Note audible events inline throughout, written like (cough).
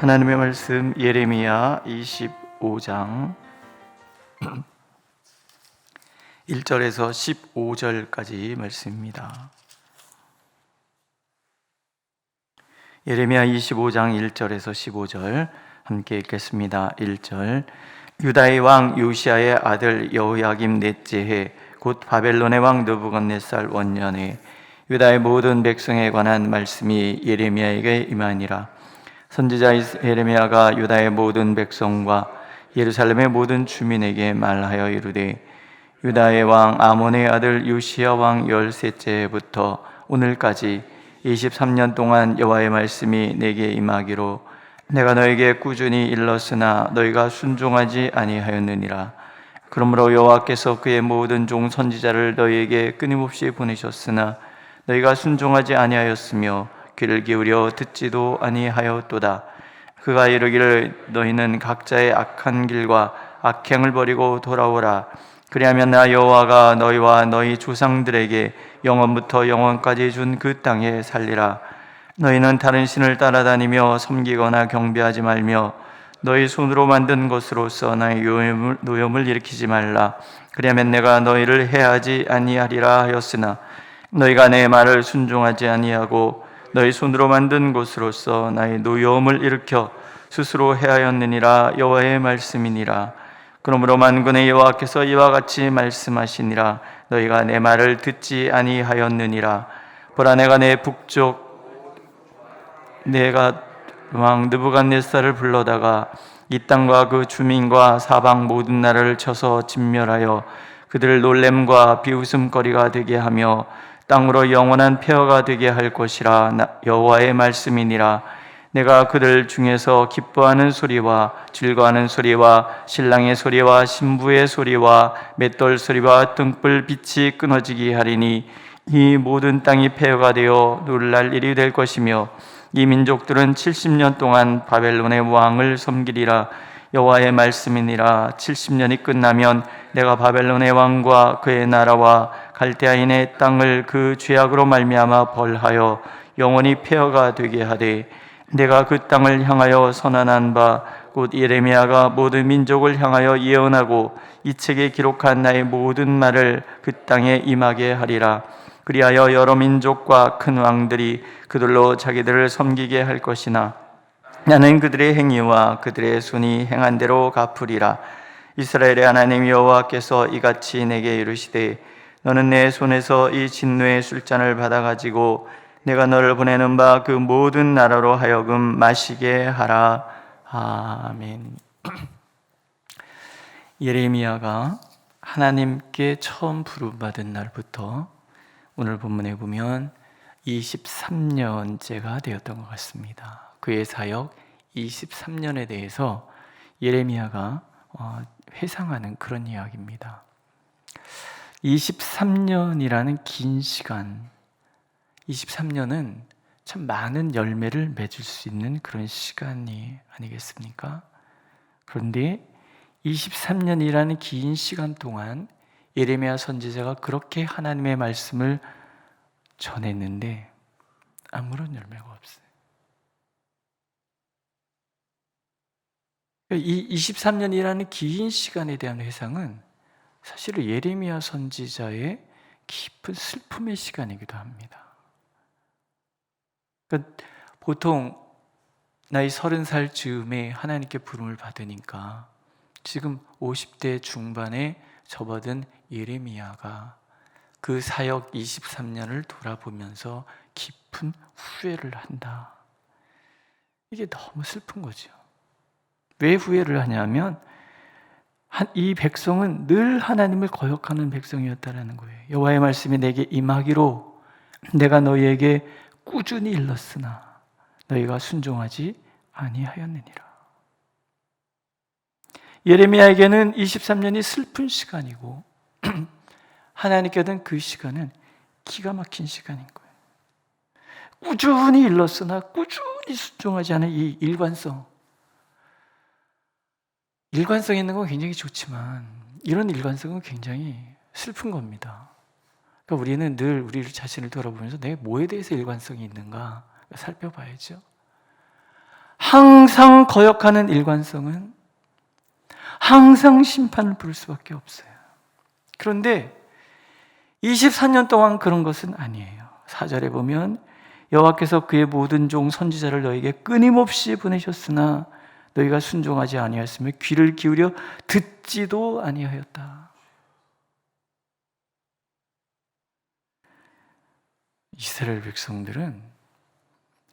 하나님의 말씀 예레미야 25장 1절에서 15절까지 말씀입니다. 예레미야 25장 1절에서 15절 함께 읽겠습니다. 1절 유다의 왕 요시아의 아들 여호야김 넷째 해곧 바벨론의 왕 느부갓네살 원년에 유다의 모든 백성에 관한 말씀이 예레미야에게 임하니라 선지자 예레미야가 유다의 모든 백성과 예루살렘의 모든 주민에게 말하여 이르되 유다의 왕 아몬의 아들 요시야 왕 열셋째부터 오늘까지 23년 동안 여호와의 말씀이 내게 임하기로 내가 너에게 꾸준히 일렀으나 너희가 순종하지 아니하였느니라. 그러므로 여호와께서 그의 모든 종 선지자를 너희에게 끊임없이 보내셨으나 너희가 순종하지 아니하였으며 귀를 기울여 듣지도 아니하였도다. 그가 이르기를 너희는 각자의 악한 길과 악행을 버리고 돌아오라. 그리하면 나 여호와가 너희와 너희 조상들에게 영원부터 영원까지 준 그 땅에 살리라. 너희는 다른 신을 따라다니며 섬기거나 경배하지 말며 너희 손으로 만든 것으로서 나의 노염을, 노염을 일으키지 말라. 그리하면 내가 너희를 해하지 아니하리라 하였으나 너희가 내 말을 순종하지 아니하고 너희 손으로 만든 것으로서 나의 노여움을 일으켜 스스로 해하였느니라 여호와의 말씀이니라. 그러므로 만군의 여호와께서 이와 같이 말씀하시니라. 너희가 내 말을 듣지 아니하였느니라. 보라 내가 내 북쪽 내가 왕 느부갓네살을 불러다가 이 땅과 그 주민과 사방 모든 나라를 쳐서 진멸하여 그들을 놀램과 비웃음거리가 되게 하며 땅으로 영원한 폐허가 되게 할 것이라 여호와의 말씀이니라. 내가 그들 중에서 기뻐하는 소리와 즐거워하는 소리와 신랑의 소리와 신부의 소리와 맷돌 소리와 등불 빛이 끊어지게 하리니 이 모든 땅이 폐허가 되어 놀랄 일이 될 것이며 이 민족들은 70년 동안 바벨론의 왕을 섬기리라. 여호와의 말씀이니라. 70년이 끝나면 내가 바벨론의 왕과 그의 나라와 갈대아인의 땅을 그 죄악으로 말미암아 벌하여 영원히 폐허가 되게 하되 내가 그 땅을 향하여 선언한 바 곧 예레미야가 모든 민족을 향하여 예언하고 이 책에 기록한 나의 모든 말을 그 땅에 임하게 하리라. 그리하여 여러 민족과 큰 왕들이 그들로 자기들을 섬기게 할 것이나 나는 그들의 행위와 그들의 손이 행한 대로 갚으리라. 이스라엘의 하나님 여호와께서 이같이 내게 이르시되 너는 내 손에서 이 진노의 술잔을 받아 가지고 내가 너를 보내는 바 그 모든 나라로 하여금 마시게 하라 아멘 (clears throat) 예레미야가 하나님께 처음 부름받은 날부터 오늘 본문에 보면 23년째가 되었던 것 같습니다. 그의 사역 23년에 대해서 예레미야가 어, 회상하는 그런 이야기입니다. 23년이라는 긴 시간, 23년은 참 많은 열매를 맺을 수 있는 그런 시간이 아니겠습니까? 그런데 23년이라는 긴 시간 동안 예레미야 선지자가 그렇게 하나님의 말씀을 전했는데 아무런 열매가 없어요. 이 23년이라는 긴 시간에 대한 회상은 사실은 예레미야 선지자의 깊은 슬픔의 시간이기도 합니다. 그러니까 보통 나이 서른 살 즈음에 하나님께 부름을 받으니까 지금 50대 중반에 접어든 예레미야가 그 사역 23년을 돌아보면서 깊은 후회를 한다. 이게 너무 슬픈 거죠. 왜 후회를 하냐면 이 백성은 늘 하나님을 거역하는 백성이었다라는 거예요. 여호와의 말씀이 내게 임하기로 내가 너희에게 꾸준히 일렀으나 너희가 순종하지 아니하였느니라. 예레미야에게는 23년이 슬픈 시간이고 (clears throat) 하나님께는 그 시간은 기가 막힌 시간인 거예요. 꾸준히 일렀으나 꾸준히 순종하지 않은 이 일관성. 일관성 있는 건 굉장히 좋지만 이런 일관성은 굉장히 슬픈 겁니다. 그러니까 우리는 늘 우리 자신을 돌아보면서 내 뭐에 대해서 일관성이 있는가 살펴봐야죠. 항상 거역하는 일관성은 항상 심판을 부를 수밖에 없어요. 그런데 24년 동안 그런 것은 아니에요. 4절에 보면 여호와께서 그의 모든 종 선지자를 너에게 끊임없이 보내셨으나 너희가 순종하지 아니하였으며 귀를 기울여 듣지도 아니하였다. 이스라엘 백성들은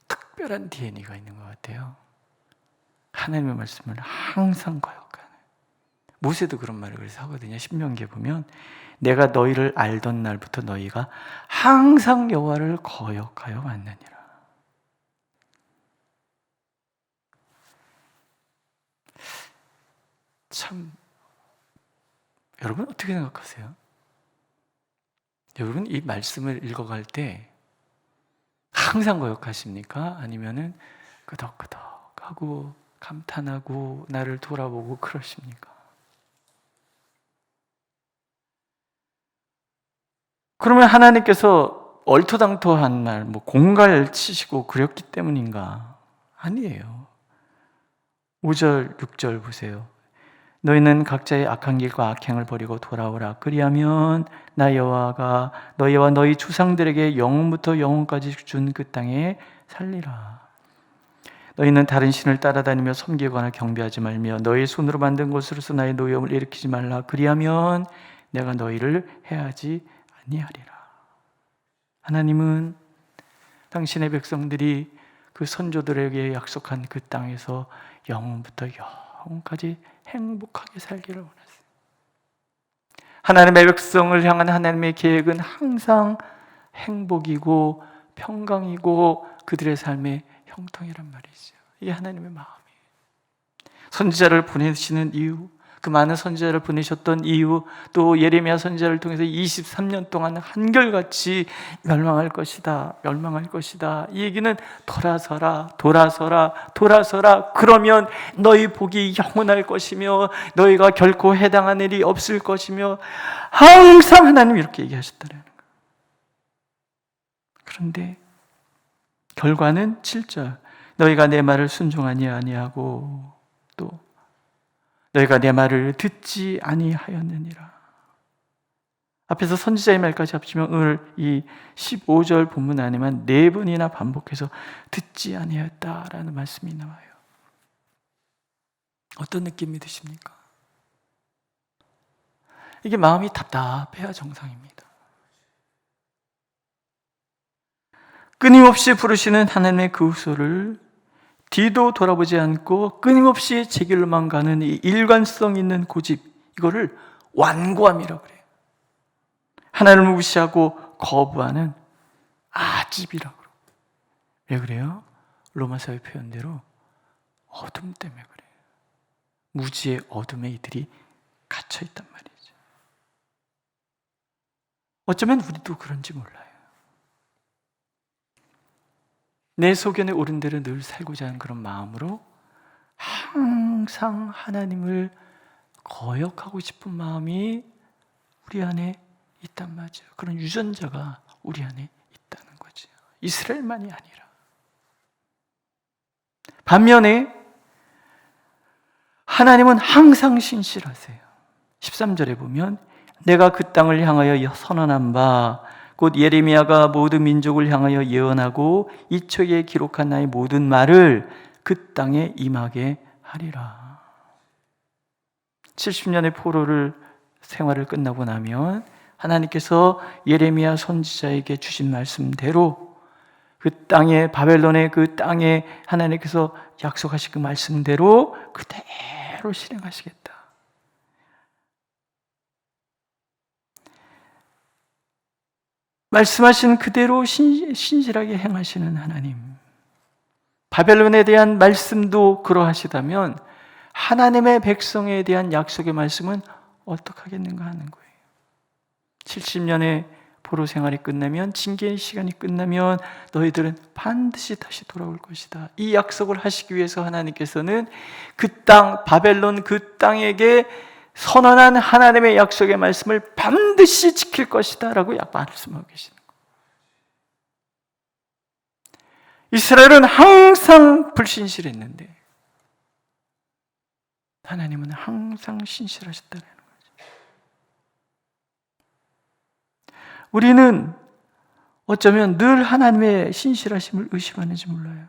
특별한 DNA가 있는 것 같아요. 하나님의 말씀을 항상 거역하는. 모세도 그런 말을 그래서 하거든요. 신명기에 보면 내가 너희를 알던 날부터 너희가 항상 여호와를 거역하여 왔느니라. 참 여러분 어떻게 생각하세요? 여러분 이 말씀을 읽어갈 때 항상 거역하십니까? 아니면은 끄덕끄덕 하고 감탄하고 나를 돌아보고 그러십니까? 그러면 하나님께서 얼토당토한 말, 뭐 공갈 치시고 그렸기 때문인가? 아니에요. 5절, 6절 보세요. 너희는 각자의 악한 길과 악행을 버리고 돌아오라. 그리하면 나 여호와가 너희와 너희 주상들에게 영원부터 영원까지 준 그 땅에 살리라. 너희는 다른 신을 따라다니며 섬기거나 경배하지 말며 너희 손으로 만든 것으로서 나의 노염을 일으키지 말라. 그리하면 내가 너희를 해하지 아니하리라. 하나님은 당신의 백성들이 그 선조들에게 약속한 그 땅에서 영원부터 영 원까지 행복하게 살기를 원하세요. 하나님의 백성을 향한 하나님의 계획은 항상 행복이고 평강이고 그들의 삶의 형통이란 말이죠. 이게 하나님의 마음이에요. 선지자를 보내시는 이유, 그 많은 선지자를 보내셨던 이유, 또 예레미야 선지자를 통해서 23년 동안 한결같이 멸망할 것이다, 멸망할 것이다. 이 얘기는 돌아서라, 돌아서라, 돌아서라. 그러면 너희 복이 영원할 것이며 너희가 결코 해당한 일이 없을 것이며 항상 하나님 이렇게 얘기하셨다는. 그런데 결과는 7절. 너희가 내 말을 순종하니 아니하고 또 너희가 내 말을 듣지 아니하였느니라. 앞에서 선지자의 말까지 합치면 오늘 이 15절 본문 안에만 네 번이나 반복해서 듣지 아니하였다라는 말씀이 나와요. 어떤 느낌이 드십니까? 이게 마음이 답답해야 정상입니다. 끊임없이 부르시는 하나님의 그 소를 뒤도 돌아보지 않고 끊임없이 제 길로만 가는 이 일관성 있는 고집 이거를 완고함이라고 그래요. 하나님을 무시하고 거부하는 아집이라고. 왜 그래요? 로마서의 표현대로 어둠 때문에 그래요. 무지의 어둠에 이들이 갇혀 있단 말이죠. 어쩌면 우리도 그런지 몰라요. 내 소견에 옳은 대로 늘 살고자 하는 그런 마음으로 항상 하나님을 거역하고 싶은 마음이 우리 안에 있단 말이죠. 그런 유전자가 우리 안에 있다는 거죠. 이스라엘만이 아니라. 반면에 하나님은 항상 신실하세요. 13절에 보면 내가 그 땅을 향하여 선언한 바 곧 예레미야가 모든 민족을 향하여 예언하고 이 책에 기록한 나의 모든 말을 그 땅에 임하게 하리라. 70년의 포로를 생활을 끝나고 나면 하나님께서 예레미야 선지자에게 주신 말씀대로 그 땅에 바벨론의 그 땅에 하나님께서 약속하신 그 말씀대로 그대로 실행하시겠다. 말씀하신 그대로 신, 신실하게 행하시는 하나님. 바벨론에 대한 말씀도 그러하시다면 하나님의 백성에 대한 약속의 말씀은 어떡하겠는가 하는 거예요. 70년의 포로 생활이 끝나면 징계의 시간이 끝나면 너희들은 반드시 다시 돌아올 것이다. 이 약속을 하시기 위해서 하나님께서는 그 땅 바벨론 그 땅에게 선언한 하나님의 약속의 말씀을 반드시 지킬 것이다 라고 말씀하고 계시는 거예요. 이스라엘은 항상 불신실했는데 하나님은 항상 신실하셨다는 거죠. 우리는 어쩌면 늘 하나님의 신실하심을 의심하는지 몰라요.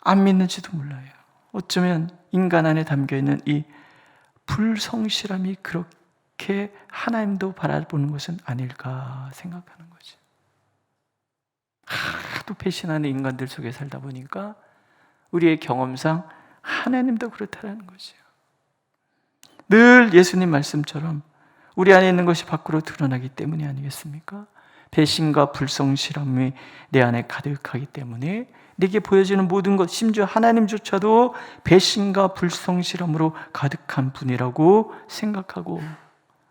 안 믿는지도 몰라요. 어쩌면 인간 안에 담겨 있는 이 불성실함이 그렇게 하나님도 바라보는 것은 아닐까 생각하는 거죠. 하도 배신하는 인간들 속에 살다 보니까 우리의 경험상 하나님도 그렇다라는 거죠. 늘 예수님 말씀처럼 우리 안에 있는 것이 밖으로 드러나기 때문이 아니겠습니까? 배신과 불성실함이 내 안에 가득하기 때문에 내게 보여지는 모든 것, 심지어 하나님조차도 배신과 불성실함으로 가득한 분이라고 생각하고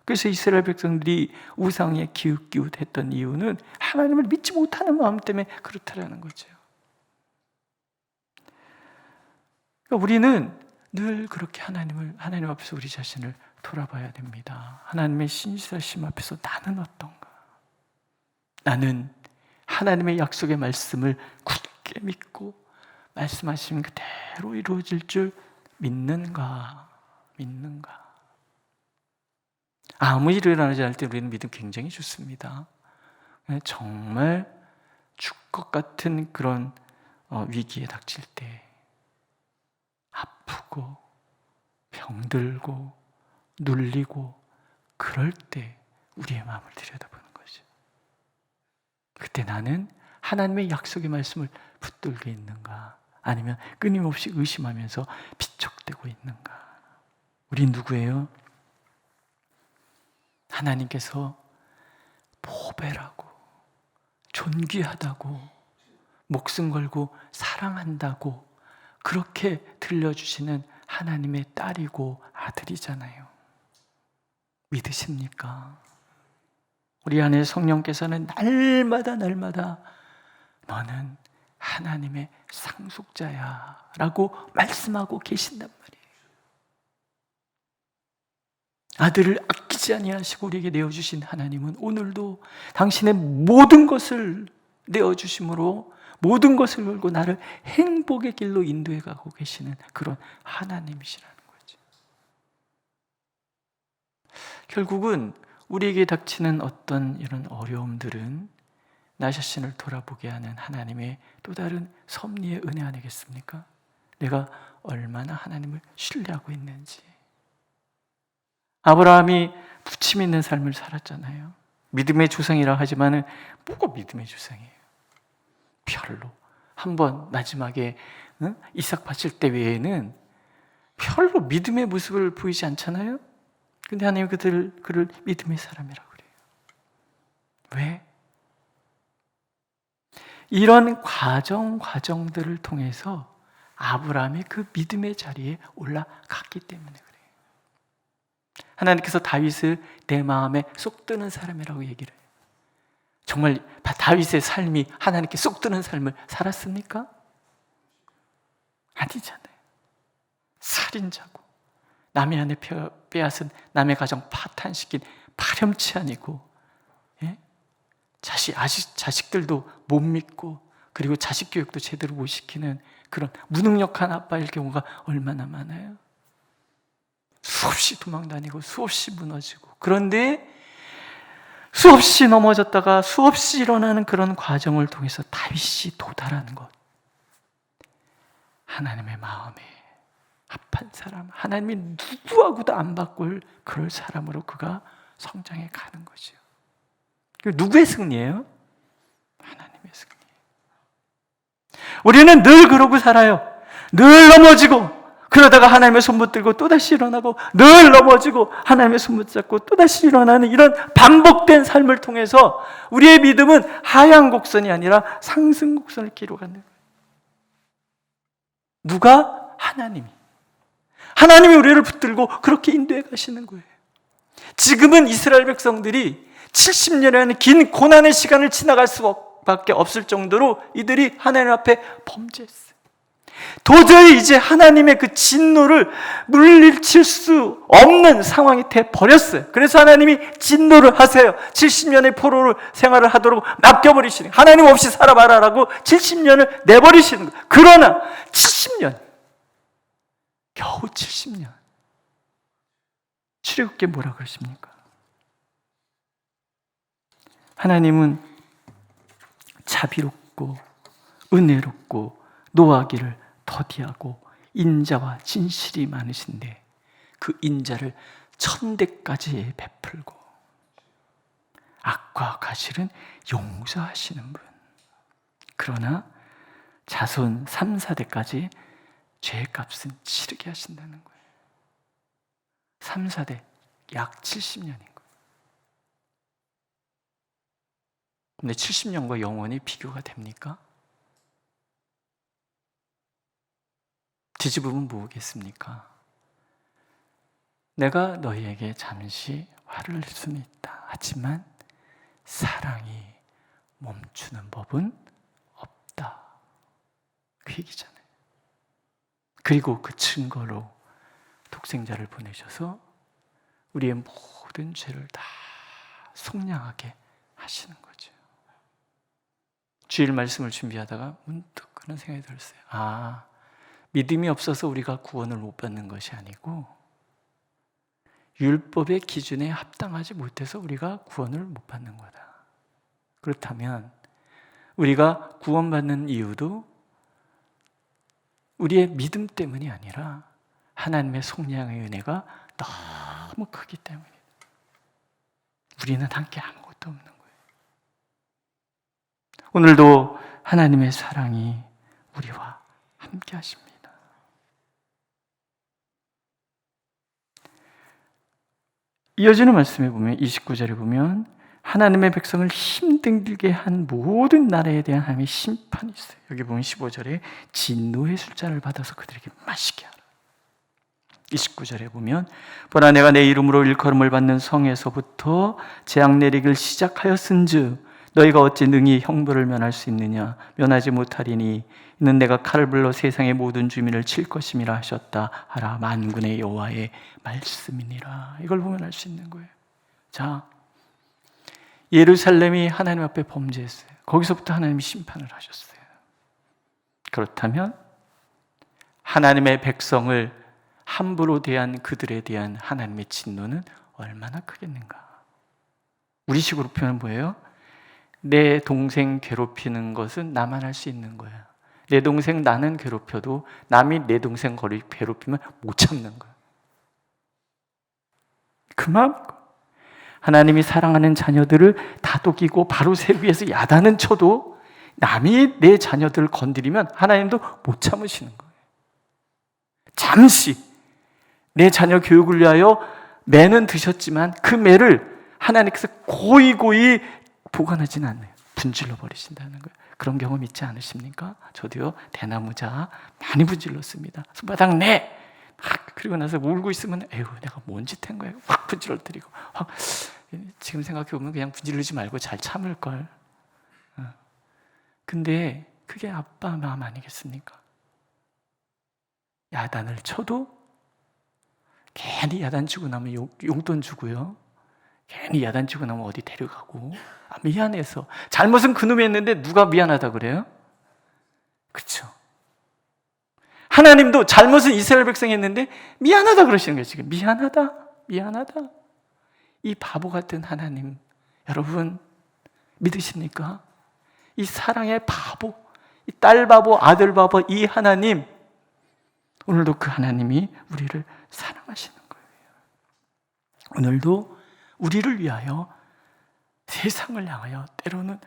그래서 이스라엘 백성들이 우상에 기웃기웃했던 이유는 하나님을 믿지 못하는 마음 때문에 그렇다라는 거죠. 그러니까 우리는 늘 그렇게 하나님을 하나님 앞에서 우리 자신을 돌아봐야 됩니다. 하나님의 신실하심 앞에서 나는 어떤가? 나는 하나님의 약속의 말씀을 굳 게 믿고 말씀하신 그대로 이루어질 줄 믿는가? 믿는가? 아무 일이 일어나지 않을 때 우리는 믿음 굉장히 좋습니다. 정말 죽 것 같은 그런 어, 위기에 닥칠 때 아프고 병들고 눌리고 그럴 때 우리의 마음을 들여다보는 거죠. 그때 나는 하나님의 약속의 말씀을 붙들고 있는가 아니면 끊임없이 의심하면서 비척대고 있는가 우린 누구예요? 하나님께서 보배라고 존귀하다고 목숨 걸고 사랑한다고 그렇게 들려주시는 하나님의 딸이고 아들이잖아요. 믿으십니까? 우리 안에 성령께서는 날마다 날마다 너는 하나님의 상속자야 라고 말씀하고 계신단 말이에요. 아들을 아끼지 아니하시고 우리에게 내어주신 하나님은 오늘도 당신의 모든 것을 내어주심으로 모든 것을 걸고 나를 행복의 길로 인도해 가고 계시는 그런 하나님이시라는 거죠. 결국은 우리에게 닥치는 어떤 이런 어려움들은 나 자신을 돌아보게 하는 하나님의 또 다른 섭리의 은혜 아니겠습니까? 내가 얼마나 하나님을 신뢰하고 있는지. 아브라함이 부침 있는 삶을 살았잖아요. 믿음의 조상이라 하지만은 뭐가 믿음의 조상이에요? 별로. 한 번 마지막에 응? 이삭 바칠 때 외에는 별로 믿음의 모습을 보이지 않잖아요. 근데 하나님 그들 그를 믿음의 사람이라고 그래요. 왜? 이런 과정 과정들을 통해서 아브라함이 그 믿음의 자리에 올라갔기 때문에 그래요. 하나님께서 다윗을 내 마음에 쏙 드는 사람이라고 얘기를 해요. 정말 다윗의 삶이 하나님께 쏙 드는 삶을 살았습니까? 아니잖아요. 살인자고 남의 아내 빼앗은 남의 가정 파탄시킨 파렴치 아니고 예? 자식 아직 자식들도 못 믿고 그리고 자식 교육도 제대로 못 시키는 그런 무능력한 아빠일 경우가 얼마나 많아요. 수없이 도망 다니고 수없이 무너지고 그런데 수없이 넘어졌다가 수없이 일어나는 그런 과정을 통해서 다윗이 도달하는 것. 하나님의 마음에 합한 사람, 하나님이 누구하고도 안 바꿀 그럴 사람으로 그가 성장해 가는 거죠. 누구의 승리예요? 하나님의 승리예요. 우리는 늘 그러고 살아요. 늘 넘어지고 그러다가 하나님의 손 붙들고 또다시 일어나고 늘 넘어지고 하나님의 손 붙잡고 또다시 일어나는 이런 반복된 삶을 통해서 우리의 믿음은 하향 곡선이 아니라 상승 곡선을 기록하는. 누가? 하나님이. 하나님이 우리를 붙들고 그렇게 인도해 가시는 거예요. 지금은 이스라엘 백성들이 70년이라는 긴 고난의 시간을 지나갈 수밖에 없을 정도로 이들이 하나님 앞에 범죄했어요. 도저히 이제 하나님의 그 진노를 물리칠 수 없는 상황이 돼 버렸어요. 그래서 하나님이 진노를 하세요. 70년의 포로를 생활을 하도록 맡겨 버리시는 거예요. 하나님 없이 살아봐라라고 70년을 내버리시는 거예요. 그러나 70년, 겨우 70년. 출애굽기 뭐라 그러십니까? 하나님은 자비롭고 은혜롭고 노하기를 더디하고 인자와 진실이 많으신데 그 인자를 천대까지 베풀고 악과 가실은 용서하시는 분. 그러나 자손 3, 4대까지 죄값은 치르게 하신다는 거예요. 3, 4대 약 70년인 거예요. 근데 70년과 영원히 비교가 됩니까? 뒤집으면 뭐겠습니까? 내가 너희에게 잠시 화를 낼 수는 있다. 하지만 사랑이 멈추는 법은 없다. 그 얘기잖아요. 그리고 그 증거로 독생자를 보내셔서 우리의 모든 죄를 다 속량하게 하시는 거죠. 주일 말씀을 준비하다가 문득 그런 생각이 들었어요. 아, 믿음이 없어서 우리가 구원을 못 받는 것이 아니고 율법의 기준에 합당하지 못해서 우리가 구원을 못 받는 거다. 그렇다면 우리가 구원받는 이유도 우리의 믿음 때문이 아니라 하나님의 속량의 은혜가 너무 크기 때문이다. 우리는 함께 아무것도 없는. 오늘도 하나님의 사랑이 우리와 함께 하십니다. 이어지는 말씀에 보면 29절에 보면 하나님의 백성을 힘들게 한 모든 나라에 대한 하나님의 심판이 있어요. 여기 보면 15절에 진노의 숫자를 받아서 그들에게 마시게 하라. 29절에 보면 보라 내가 내 이름으로 일컬음을 받는 성에서부터 재앙 내리기를 시작하였은즉 너희가 어찌 능히 형벌을 면할 수 있느냐? 면하지 못하리니 이는 내가 칼을 불러 세상의 모든 주민을 칠 것임이라 하셨다 하라. 만군의 여호와의 말씀이니라. 이걸 보면 알 수 있는 거예요. 자 예루살렘이 하나님 앞에 범죄했어요. 거기서부터 하나님이 심판을 하셨어요. 그렇다면 하나님의 백성을 함부로 대한 그들에 대한 하나님의 진노는 얼마나 크겠는가? 우리 식으로 표현은 뭐예요? 내 동생 괴롭히는 것은 나만 할 수 있는 거야. 내 동생 나는 괴롭혀도 남이 내 동생 거리 괴롭히면 못 참는 거야. 그 마음. 하나님이 사랑하는 자녀들을 다독이고 바로 세 위에서 야단은 쳐도 남이 내 자녀들을 건드리면 하나님도 못 참으시는 거예요. 잠시 내 자녀 교육을 위하여 매는 드셨지만 그 매를 하나님께서 고이고이 보관하지는 않아요. 분질러 버리신다는 거예요. 그런 경험 있지 않으십니까? 저도요 대나무자 많이 분질렀습니다. 손바닥 내. 막 그리고 나서 울고 있으면 에휴 내가 뭔 짓 한 거야. 확 분질러 드리고 확 지금 생각해 보면 그냥 분질르지 말고 잘 참을 걸. 어. 근데 그게 아빠 마음 아니겠습니까? 야단을 쳐도 괜히 야단 치고 나면 용, 용돈 주고요. 괜히 야단치고 나면 어디 데려가고 아, 미안해서 잘못은 그놈이 했는데 누가 미안하다 그래요? 그렇죠. 하나님도 잘못은 이스라엘 백성이 했는데 미안하다 그러시는 거예요 지금 미안하다 미안하다 이 바보 같은 하나님 여러분 믿으십니까? 이 사랑의 바보 이 딸 바보 아들 바보 이 하나님 오늘도 그 하나님이 우리를 사랑하시는 거예요 오늘도 우리를 위하여 세상을 향하여 때로는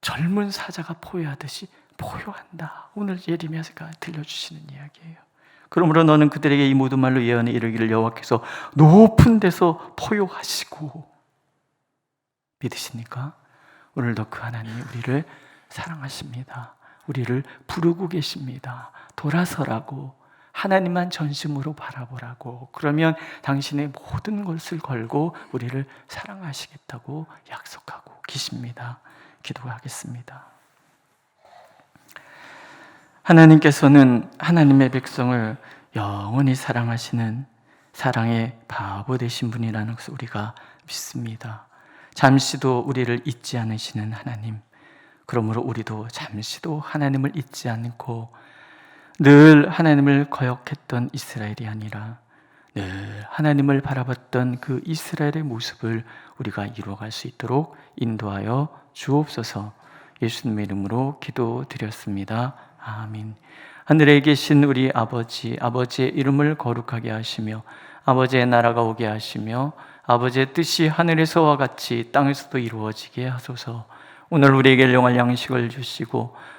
젊은 사자가 포효하듯이 포효한다. 오늘 예리미야가 들려주시는 이야기예요. 그러므로 너는 그들에게 이 모든 말로 예언에 이르기를 여호와께서 높은 데서 포효하시고 믿으십니까? 오늘도 그 하나님이 우리를 사랑하십니다. 우리를 부르고 계십니다. 돌아서라고 하나님만 전심으로 바라보라고 그러면 당신의 모든 것을 걸고 우리를 사랑하시겠다고 약속하고 계십니다. 기도하겠습니다. 하나님께서는 하나님의 백성을 영원히 사랑하시는 사랑의 바보 되신 분이라는 것을 우리가 믿습니다. 잠시도 우리를 잊지 않으시는 하나님. 그러므로 우리도 잠시도 하나님을 잊지 않고 늘 하나님을 거역했던 이스라엘이 아니라 늘 하나님을 바라봤던 그 이스라엘의 모습을 우리가 이루어갈 수 있도록 인도하여 주옵소서 예수님의 이름으로 기도드렸습니다. 아멘. 하늘에 계신 우리 아버지, 아버지의 이름을 거룩하게 하시며 아버지의 나라가 오게 하시며 아버지의 뜻이 하늘에서와 같이 땅에서도 이루어지게 하소서. 오늘 우리에게 일용할 양식을 주시고